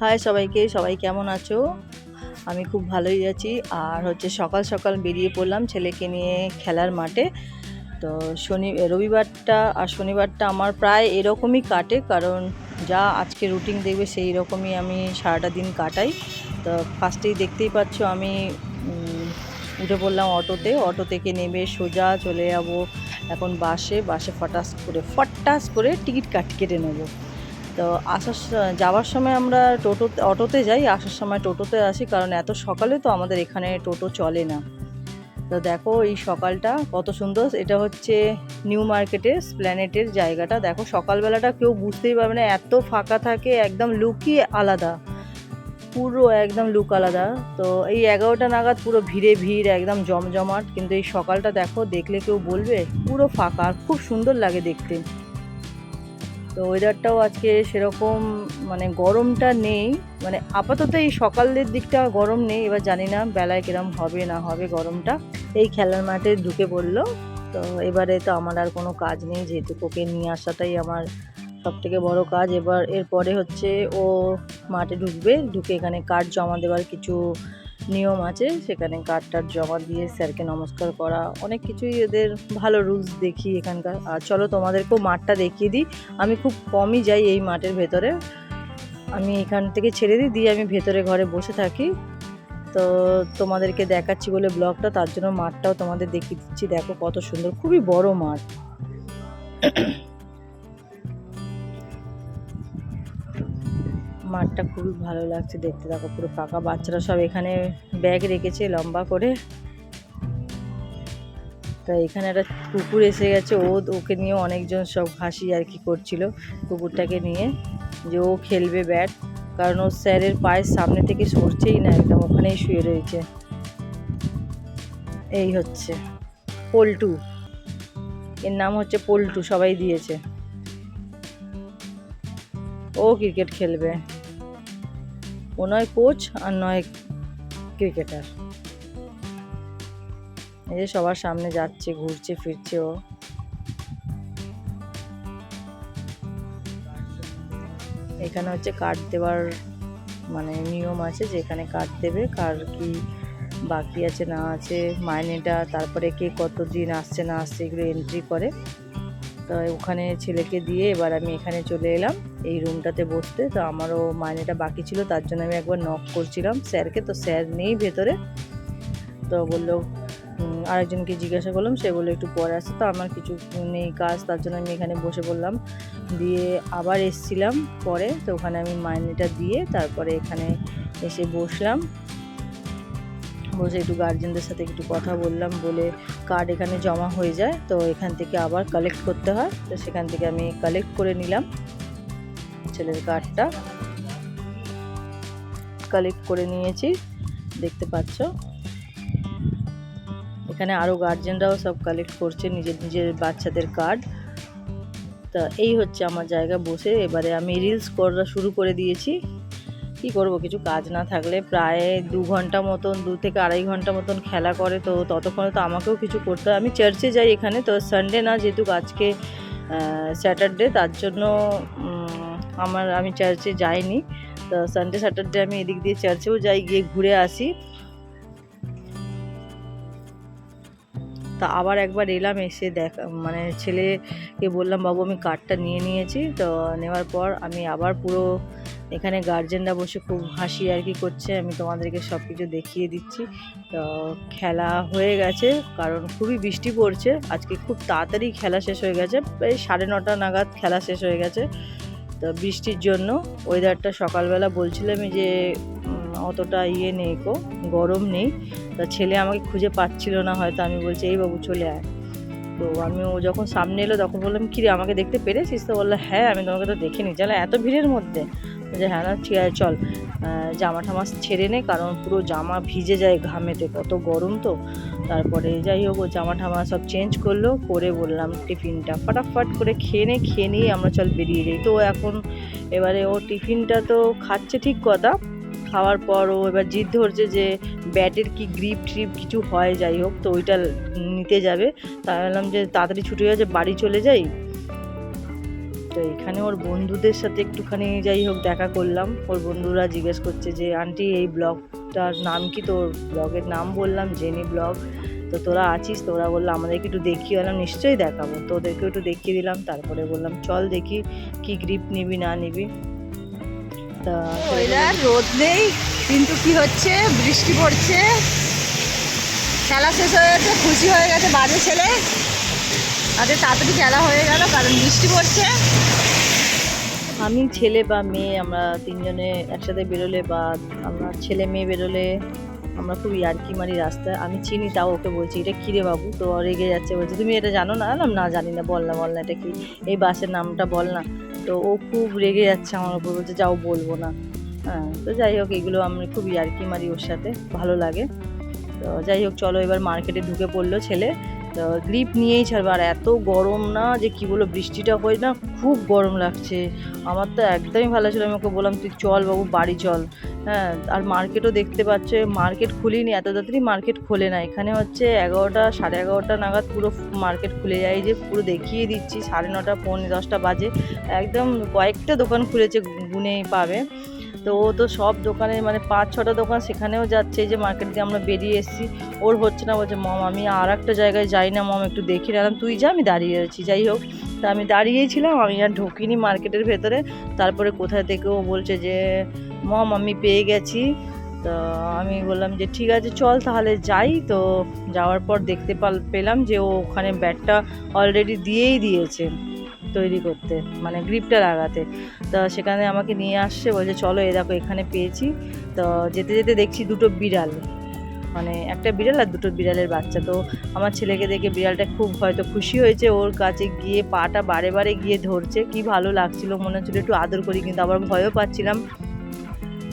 High সবাইকে। সবাই কেমন আছো? আমি খুব ভালোই আছি। আর হচ্ছে সকাল সকাল বেরিয়ে পড়লাম ছেলেকে নিয়ে খেলার মাঠে। তো শনি, রবিবারটা আর শনিবারটা আমার প্রায় এরকমই কাটে, কারণ যা আজকে রুটিন দেখবে সেই রকমই আমি সারাটা দিন কাটাই। তো ফার্স্টেই দেখতেই পাচ্ছ আমি উঠে পড়লাম অটোতে। অটো থেকে নেমে সোজা চলে যাব এখন বাসে। বাসে ফটাস করে ফটাস করে টিকিট কাট, কেটে নেব। তো আসার যাওয়ার সময় আমরা টোটো, অটোতে যাই, আসার সময় টোটোতে আসি, কারণ এত সকালে তো আমাদের এখানে টোটো চলে না। তো দেখো এই সকালটা কত সুন্দর, এটা হচ্ছে নিউ মার্কেটের স্প্ল্যানেটের জায়গাটা। দেখো সকালবেলাটা কেউ বুঝতেই পারবে না, এত ফাঁকা থাকে, একদম লুকই আলাদা। পুরো একদম লুক আলাদা। তো এই এগারোটা নাগাদ পুরো ভিড়ে ভিড়, একদম জমজমাট। কিন্তু এই সকালটা দেখো, দেখলে কেউ বলবে, পুরো ফাঁকা খুব সুন্দর লাগে দেখতে। তো ওয়েদারটাও আজকে সেরকম মানে গরমটা নেই। মানে আপাতত এই সকালের দিকটা গরম নেই, এবার জানি না বেলায় কিরম হবে, না হবে গরমটা। এই খেলার মাঠে ঢুকে পড়ল। তো এবারে তো আমার আর কোনো কাজ নেই, যেহেতু ওকে নিয়ে আসাটাই আমার সব থেকে বড় কাজ। এবার এরপরে হচ্ছে ও মাঠে ঢুকবে, ঢুকে এখানে কার্ড জমা দেওয়ার কিছু নিয়ম আছে, সেখানে কার্ড জমা দিয়ে স্যারকে নমস্কার করা, অনেক কিছুই এদের ভালো রুলস দেখি এখানকার। আর চলো তোমাদেরকেও মাঠটা দেখিয়ে দিই। আমি খুব কমই যাই এই মাঠের ভেতরে। আমি এখান থেকে ছেড়ে দিই, দিয়ে আমি ভেতরে ঘরে বসে থাকি। তো তোমাদেরকে দেখাচ্ছি বলে ব্লগটা, তার জন্য মাঠটাও তোমাদের দেখিয়ে দিচ্ছি। দেখো কত সুন্দর, খুবই বড় মাঠ। মাঠটা খুবই ভালো লাগছে, দেখতে দেখো পুরো ফাঁকা। বাচ্চারা সব এখানে ব্যাগ রেখেছে লম্বা করে। তা এখানে একটা কুকুর এসে গেছে, ও ওকে নিয়ে অনেকজন সব হাসি আর কি করছিল কুকুরটাকে নিয়ে, যে ও খেলবে ব্যাট। কারণ ও স্যারের পায়ের সামনে থেকে সরছেই না, একদম ওখানেই শুয়ে রয়েছে। এই হচ্ছে পল্টু। এর নাম হচ্ছে পল্টু, সবাই দিয়েছে। ও ক্রিকেট খেলবে। ও নয় কোচ আর নয় ক্রিকেটার। এই যে সবার সামনে যাচ্ছে, ঘুরছে, ফিরছে ও। এখানে হচ্ছে কার্ড দেওয়ার মানে নিয়ম আছে যে এখানে কার্ড দেবে, কার কি বাকি আছে না আছে, মাইনেটা, তারপরে কে কত দিন আসছে না আসছে এগুলো এন্ট্রি করে। তো ওখানে ছেলেকে দিয়ে এবার আমি এখানে চলে এলাম। এই রুমটাতে বসতে। তো আমারও মাইনেটা বাকি ছিল, তার জন্য আমি একবার নক করছিলাম স্যারকে। তো স্যার নেই ভেতরে। তো বলল আরেকজনকে জিজ্ঞাসা করলাম, সে বলল, একটু পরে আসতে তো, আমার কিছু নেই কাজ, তার জন্য আমি এখানে বসে পড়লাম। দিয়ে আবার এসছিলাম পরে। তো ওখানে আমি মাইনেটা দিয়ে তারপরে এখানে এসে বসলাম। বসে একটু গার্জেনদের সাথে একটু কথা বললাম, বলে কার্ড এখানে জমা হয়ে যায়, তো এখান থেকে আবার কালেক্ট করতে হয়, তো সেখান থেকে আমি কালেক্ট করে নিলাম ছেলের কার্ডটা কালেক্ট করে নিয়েছি, দেখতে পাচ্ছ। এখানে আরও গার্জেনরাও সব কালেক্ট করছে, নিজের নিজের বাচ্চাদের কার্ড তা এই হচ্ছে আমার জায়গা বসে, এবারে আমি রিলস করা শুরু করে দিয়েছি। কি করব? কিছু কাজ না থাকলে প্রায় দু ঘণ্টা মতন, দু থেকে আড়াই ঘণ্টা মতন খেলা করে তো ততক্ষণে তো আমাকেও কিছু করতে হয়। আমি চার্চে যাই এখানে, তো সানডে না যেহেতু আজকে স্যাটারডে তার জন্য আমার, আমি চার্চে যাইনি। তো সানডে স্যাটারডে আমি এদিক দিয়ে চার্চেও যাই, গিয়ে ঘুরে আসি। তা আবার একবার এলাম, এসে দেখা মানে ছেলেকে বললাম, বাবু, আমি কার্ডটা নিয়ে নিয়েছি। তো নেওয়ার পর আমি আবার পুরো এখানে গার্জেনরা বসে খুব হাসি আর কি করছে। আমি তোমাদেরকে সব কিছু দেখিয়ে দিচ্ছি। তো খেলা হয়ে গেছে, কারণ খুবই বৃষ্টি পড়ছে। আজকে খুব তাড়াতাড়ি খেলা শেষ হয়ে গেছে। প্রায় সাড়ে নটা নাগাদ খেলা শেষ হয়ে গেছে। তো বৃষ্টির জন্য ওয়েদারটা সকালবেলা বলছিলামই যে অতটা ইয়ে নেই কো গরম নেই। তা ছেলে আমাকে খুঁজে পাচ্ছিল না, হয়তো আমি বলছি, এই বাবু চলে আয়। তো আমি ও যখন সামনে এলো, তখন বললাম কিরে আমাকে দেখতে পেরেছিস? তো বলল হ্যাঁ আমি তোমাকে তো দেখিনি। জানো এত ভিড়ের মধ্যে? যে হ্যাঁ না, ঠিক আছে, চল। জামা টামা ছেড়ে নে, কারণ পুরো জামা ভিজে যায় ঘামেতে, কত গরম তো। তারপরে যাই হোক জামা ঠামা সব চেঞ্জ করল, করে বললাম টিফিনটা। ফটাফট করে খেয়ে নে, খেয়ে নিয়ে আমরা চল বেরিয়ে যাই। তো এখন এবারে ও টিফিনটা তো খাচ্ছে ঠিক কথা। খাওয়ার পর ও এবার জিদ ধরছে যে ব্যাটের কি গ্রিপ ট্রিপ কিছু হয়, যাই হোক, তো ওইটা নিতে যাবে। তাই বললাম যে তাড়াতাড়ি ছুটি হয়ে যে বাড়ি চলে যাই। তো এখানে ওর বন্ধুদের সাথে একটুখানি যাই হোক দেখা করলাম। ওর বন্ধুরা জিজ্ঞেস করছে যে আন্টি এই ব্লগটার নাম কি? তোর ব্লগের নাম বললাম জেনি ব্লগ। তো তোরা আছিস? তোরা বলল আমাদেরকে একটু দেখিয়ে এলাম নিশ্চয়ই দেখাবো। তো ওদেরকে একটু দেখিয়ে দিলাম তারপরে বললাম চল দেখি কি গ্রিপ নিবি না নিবি? তা রোদ নেই কিন্তু কি হচ্ছে? বৃষ্টি পড়ছে। খেলা শেষ হয়ে গেছে খুশি হয়ে গেছে বাজে ছেলে। আজকে তাড়াতাড়ি খেলা হয়ে গেল, কারণ বৃষ্টি পড়ছে। আমি ছেলে বা মেয়ে, আমরা তিনজনে একসাথে বেরোলে বা আমরা ছেলে মেয়ে বেরোলে আমরা খুব ইয়ার্কি মারি রাস্তায়। আমি চিনি, তাও ওকে বলছি, এটা কিরে বাবু? তো রেগে যাচ্ছে। বলছে, তুমি এটা জানো না? না, জানি না, বল না বল না, এটা কি? এই বাসের নামটা বল না। তো ও খুব রেগে যাচ্ছে আমার উপর, বলছে, যাও, বলব না। হ্যাঁ তো যাই হোক, এগুলো আমি খুব ইয়ার্কি মারি ওর সাথে, ভালো লাগে। তো যাই হোক, চলো এবার মার্কেটে ঢুকে পড়ল ছেলে। গ্রিপ নিয়েই ছাড়বে। আর এত গরম না যে কি বলো বৃষ্টিটা হয়ে না খুব গরম লাগছে। আমার তো একদমই ভালো ছিল আমি ওকে বললাম, তুই চল বাবু, বাড়ি চল। হ্যাঁ আর মার্কেটও দেখতে পাচ্ছ। মার্কেট খুলিনি, এত তাড়াতাড়ি মার্কেট খোলে না। এখানে হচ্ছে এগারোটা, সাড়ে এগারোটা নাগাদ পুরো মার্কেট খুলে যায়। যে পুরো দেখিয়ে দিচ্ছি, সাড়ে নটা, পৌনে দশটা বাজে। একদম কয়েকটা দোকান খুলেছে, গুনেই পাবে। তো ও তো সব দোকানে মানে পাঁচ, ছটা দোকান সেখানেও যাচ্ছে যে মার্কেট দিয়ে আমরা বেরিয়ে এসেছি। ওর হচ্ছে না, বলছে, মম, আমি আর একটা জায়গায় যাই না, মম, একটু দেখি নিলাম। তুই যা, আমি দাঁড়িয়ে আছি, যাই হোক। তা আমি দাঁড়িয়েই ছিলাম, আমি আর ঢুকিনি মার্কেটের ভেতরে। তারপরে কোথায় থেকে ও বলছে যে, মম, আমি পেয়ে গেছি। তো আমি বললাম যে, ঠিক আছে, চল তাহলে যাই। তো যাওয়ার পর দেখতে পাল- পেলাম যে ও ওখানে ব্যাটটা অলরেডি দিয়েই দিয়েছে। তৈরি করতে মানে গ্রিপটা লাগাতে। তো সেখানে আমাকে নিয়ে আসছে, বলছে, চলো এ দেখো, এখানে পেয়েছি। তো যেতে যেতে দেখছি দুটো বিড়াল মানে একটা বিড়াল আর দুটো বিড়ালের বাচ্চা। তো আমার ছেলেকে দেখে বিড়ালটা খুব হয়তো খুশি হয়েছে, ওর কাছে গিয়ে পাটা বারে বারে গিয়ে ধরছে। কি ভালো লাগছিল, মনে হচ্ছিল একটু আদর করি, কিন্তু আবার ভয়ও পাচ্ছিলাম।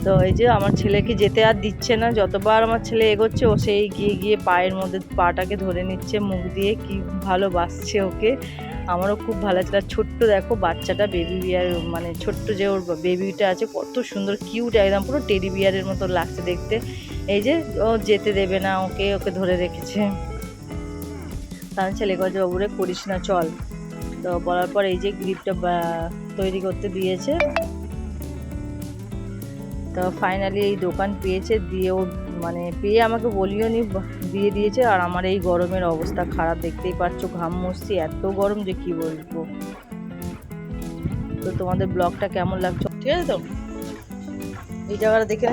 তো এই যে আমার ছেলেকে যেতে আর দিচ্ছে না, যতবার আমার ছেলে এগোচ্ছে, ও সেই গিয়ে গিয়ে পায়ের মধ্যে পাটাকে ধরে নিচ্ছে, মুখ দিয়ে। কি ভালো বাসছে ওকে। আমারও খুব ভালো লাগছে। আর ছোট্ট দেখো, বাচ্চাটা বেবি বিয়ার মানে ছোট্ট যে ওর বেবিটা আছে, কত সুন্দর কিউট একদম, পুরো টেডি বিয়ারের মতো লাগছে দেখতে। এই যে, ও যেতে দেবে না, ওকে ওকে ধরে রেখেছে। তার ছেলে বলছে বাবুরে করিস না, চল। তো বলার পর এই যে গ্রিপটা তৈরি করতে দিয়েছে। তো ফাইনালি এই দোকান পেয়েছে, দিয়ে ও মানে পেয়ে আমাকে বলিও নি দিয়ে দিয়েছে। আর আমার এই গরমের অবস্থা খারাপ দেখতেই পাচ্ছ ঘাম মুছছি এত গরম যে কি বলব। তো তোমাদের ব্লগটা কেমন লাগছে? ঠিক আছে তো? এই জায়গাটা দেখে।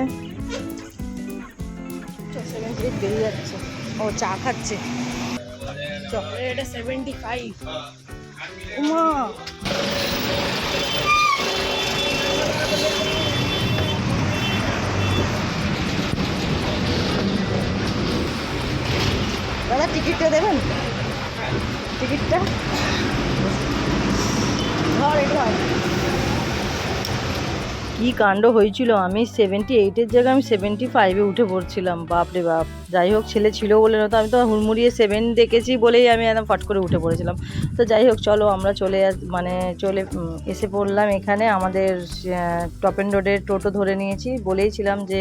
সেভেন বেরিয়ে যাচ্ছে। ও চা খাচ্ছে। Chocolate seventy five Uma. দাদা, টিকিটটা দেবেন? টিকিটটা? কি কাণ্ড হয়েছিল? আমি সেভেন্টি এইটের জায়গায় আমি সেভেন্টি ফাইভে উঠে পড়ছিলাম। বাপরে বাপ। যাই হোক, ছেলে ছিল বলে না তো, আমি তো হুড়মুড়িয়ে সেভেন দেখেছি বলেই আমি একদম ফট করে উঠে পড়েছিলাম। তো যাই হোক, চলো আমরা চলে মানে চলে এসে পড়লাম এখানে। আমাদের টপ অ্যান্ড রোডের টোটো ধরে নিয়েছি। বলেইছিলাম যে,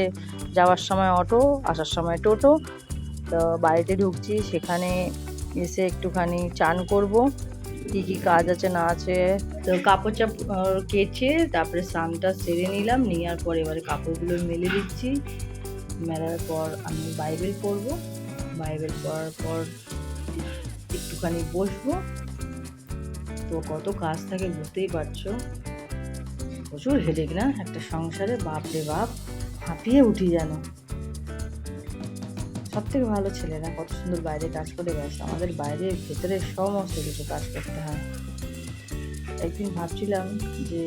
যাওয়ার সময় অটো, আসার সময় টোটো। তো বাড়িতে ঢুকছি, সেখানে এসে একটুখানি চান করব, কি কি কাজ আছে, না আছে। তো কাপড় চাপ কেচে তারপরে স্নানটা সেরে নিলাম, নেওয়ার পর এবারে কাপড়গুলো মেলে দিচ্ছি। মেলার পর আমি বাইবেল পড়ব, বাইবেল পড়ার পর একটুখানি বসবো। তো কত কাজ থাকে, বুঝতেই পারছ। প্রচুর হেডেক না? একটা সংসারে বাপ রে বাপ, হাঁপিয়ে উঠি যেন। সব থেকে ভালো ছেলেরা কত সুন্দর বাইরে কাজ করে গেছে। আমাদের বাইরে ভেতরে সমস্ত কিছু কাজ করতে হয়। একদিন ভাবছিলাম যে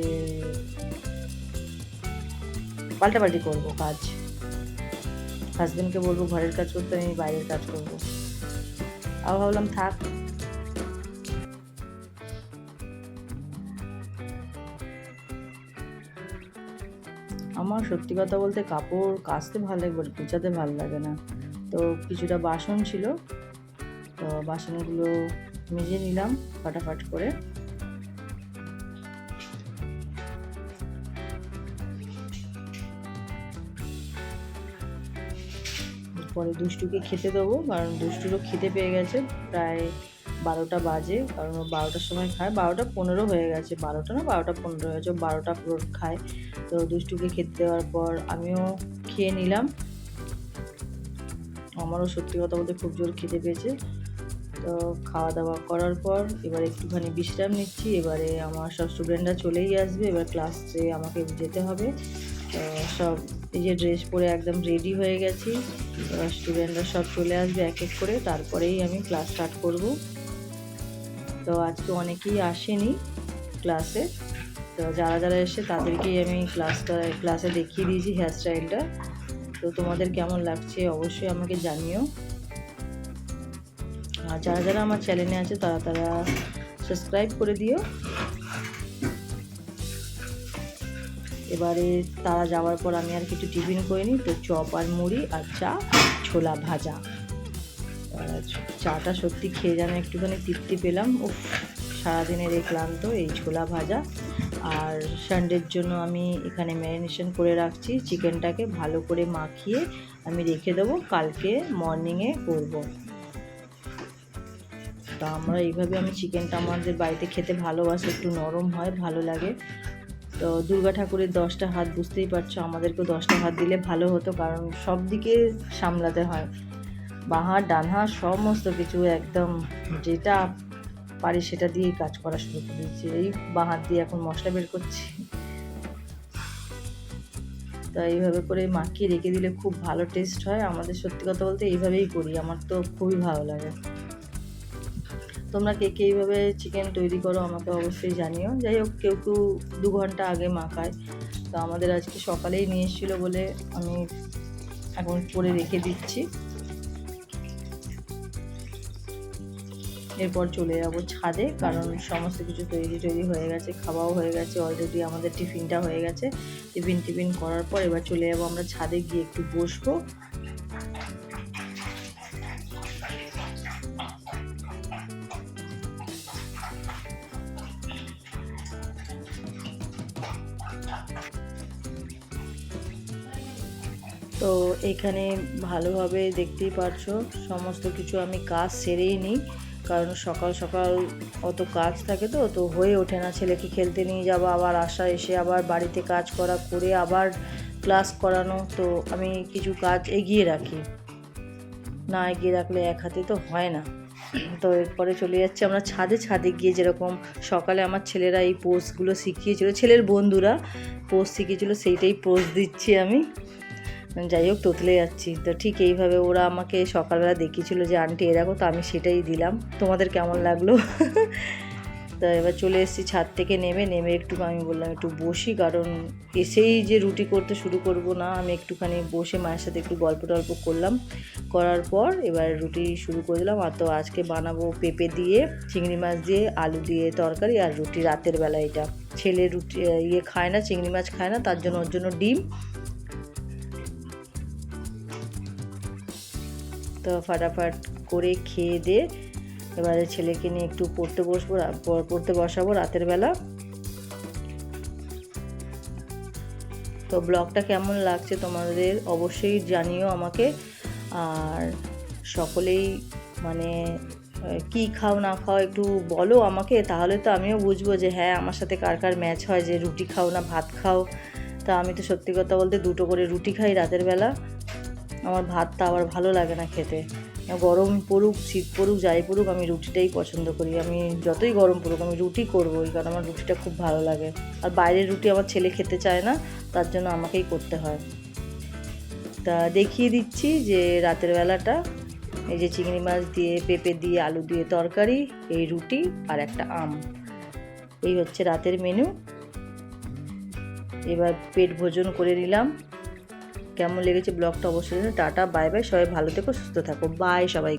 পাল্টাপাল্টি করব কাজ। হাজবেন্ডকে বলব, ঘরের কাজ করতে আমি বাইরের কাজ করব। আবার ভাবলাম, থাক। আমার সত্যি কথা বলতে কাপড় কাচতে ভালো লাগে গুছাতে ভালো লাগে না। তো কিছুটা বাসন ছিল। তো বাসনগুলো মেজে নিলাম ফাটাফাট করে। পরে দুষ্টুকে খেতে দেবো, কারণ দুষ্টুরও খেতে পেয়ে গেছে। প্রায় বারোটা বাজে, কারণ বারোটার সময় খায়। বারোটা পনেরো হয়ে গেছে। বারোটা না, বারোটা পনেরো হয়ে গেছে। বারোটা পুরো খায়। তো দুষ্টুকে খেতে দেওয়ার পর আমিও খেয়ে নিলাম। আমারও সত্যি কথা বলতে খুব জোর খেতে পেয়েছে। তো খাওয়া দাওয়া করার পর এবার একটুখানি বিশ্রাম নিচ্ছি, এবারে আমার সব স্টুডেন্টরা চলেই আসবে, এবার ক্লাসে আমাকে যেতে হবে। তো সব এই যে ড্রেস পরে একদম রেডি হয়ে গেছি, এবার স্টুডেন্টরা সব চলে আসবে এক এক করে, তারপরেই আমি ক্লাস স্টার্ট করব। তো আজকে অনেকেই আসেনি ক্লাসে তো যারা যারা এসে তাদেরকেই আমি ক্লাসটা ক্লাসে দেখিয়ে দিয়েছি হেয়ার স্টাইলটা তো তোমাদের কেমন লাগছে অবশ্যই আমাকে জানিও। আর যারা যারা আমার চ্যানেলে আছে, তারা তারা সাবস্ক্রাইব করে দিও। এবারে তারা যাওয়ার পর আমি আর কিছু টিফিন করে নিই তো চপ আর মুড়ি আর চা, ছোলা ভাজা। চাটা সত্যি খেয়ে যেন একটুখানি তৃপ্তি পেলাম। ও সারাদিনের এই ক্লান্ত এই ছোলা ভাজা। আর সানডের জন্য আমি এখানে ম্যারিনেশন করে রাখছি। চিকেনটাকে ভালো করে মাখিয়ে আমি রেখে দেবো। কালকে মর্নিংয়ে করব। তা আমরা এইভাবে আমি চিকেনটা আমাদের বাড়িতে খেতে ভালোবাসি, একটু নরম হয়, ভালো লাগে। তো দুর্গা ঠাকুরের দশটা হাত, বুঝতেই পারছ আমাদেরকেও দশটা হাত দিলে ভালো হতো, কারণ সব দিকে সামলাতে হয়। বাঁ হাত, ডান হাত, সমস্ত কিছু একদম যেটা পারি সেটা দিয়েই কাজ করা শুরু করে দিয়েছি এই বাঁ হাত দিয়ে এখন মশলা বের করছি। তো এইভাবে করে মাখিয়ে রেখে দিলে খুব ভালো টেস্ট হয়। আমাদের সত্যি কথা বলতে এইভাবেই করি, আমার তো খুবই ভালো লাগে। তোমরা কে কে এইভাবে চিকেন তৈরি করো আমাকে অবশ্যই জানিও। যাই হোক, কেউ কেউ দু ঘণ্টা আগে মাখায়। তো আমাদের আজকে সকালেই নিয়ে এসেছিল বলে আমি এখন করে রেখে দিচ্ছি। এরপর চলে যাব ছাদে, কারণ সমস্ত কিছু তৈরি তৈরি হয়ে গেছে, খাওয়াও হয়ে গেছে অলরেডি আমাদের টিফিনটা হয়ে গেছে। টিফিন টিফিন করার পর এবার চলে যাব আমরা ছাদে গিয়ে একটু বসবো। তো এখানে ভালোভাবে দেখতেই পারছ, সমস্ত কিছু আমি কাজ সেরেই নিই। কারণ সকাল সকাল অত কাজ থাকে তো তো হয়ে ওঠে না ছেলেকে খেলতে নিয়ে যাওয়া, আবার আসা, এসে আবার বাড়িতে কাজ করা, করে আবার ক্লাস করানো। তো আমি কিছু কাজ এগিয়ে রাখি। না এগিয়ে রাখলে এক হাতে তো হয় না। তো এরপরে চলে যাচ্ছে আমরা ছাদে। ছাদে গিয়ে যেরকম সকালে আমার ছেলেরা এই পোস্টগুলো শিখিয়েছিল, ছেলের বন্ধুরা পোস্ট শিখিয়েছিল, সেইটাই পোস্ট দিচ্ছি আমি। যাই হোক তোতলে যাচ্ছি। তো ঠিক এইভাবে ওরা আমাকে সকালবেলা দেখিয়েছিল যে, আন্টি, এ দেখো তো, আমি সেটাই দিলাম। তোমাদের কেমন লাগল? তো এবার চলে এসেছি ছাদ থেকে নেমে। নেমে একটু, আমি বললাম, একটু বসি, কারণ এসেই যে রুটি করতে শুরু করব না, আমি একটুখানি বসে মায়ের সাথে একটু গল্প টল্প করলাম। করার পর এবার রুটি শুরু করে দিলাম। আর তো আজকে বানাবো পেঁপে দিয়ে, চিংড়ি মাছ দিয়ে, আলু দিয়ে তরকারি আর রুটি রাতের বেলা এটা। ছেলে রুটি ইয়ে খায় না, চিংড়ি মাছ খায় না, তার জন্য, ওর জন্য ডিম। তো ফাটাফাট করে খেয়ে দিয়ে এবারে ছেলেকে নিয়ে একটু পড়তে বসবো পড়তে বসাবো রাতের বেলা। তো ব্লগটা কেমন লাগছে তোমাদের অবশ্যই জানিও আমাকে। আর সকলেই মানে কি খাও না খাও একটু বলো আমাকে, তাহলে তো আমিও বুঝব যে হ্যাঁ আমার সাথে কার কার ম্যাচ হয়, যে রুটি খাও না ভাত খাও। তা আমি তো সত্যি কথা বলতে দুটো করে রুটি খাই রাতের বেলা। আমার ভাতটা আবার ভালো লাগে না খেতে। গরম পড়ুক, শীত পড়ুক, যাই পড়ুক, আমি রুটিটাই পছন্দ করি। আমি যতই গরম পড়ুক, আমি রুটি করবোই কারণ আমার রুটিটা খুব ভালো লাগে। আর বাইরের রুটি আমার ছেলে খেতে চায় না, তার জন্য আমাকেই করতে হয়। তা দেখিয়ে দিচ্ছি যে রাতের বেলাটা, এই যে চিংড়ি মাছ দিয়ে, পেঁপে দিয়ে, আলু দিয়ে তরকারি, এই রুটি আর একটা আম। এই হচ্ছে রাতের মেনু এবার পেট ভোজন করে নিলাম। কেমন লেগেছে ব্লগটা অবশ্যই টাটা বাই বাই সবাই ভালো থেকো সুস্থ থাকো। বাই সবাই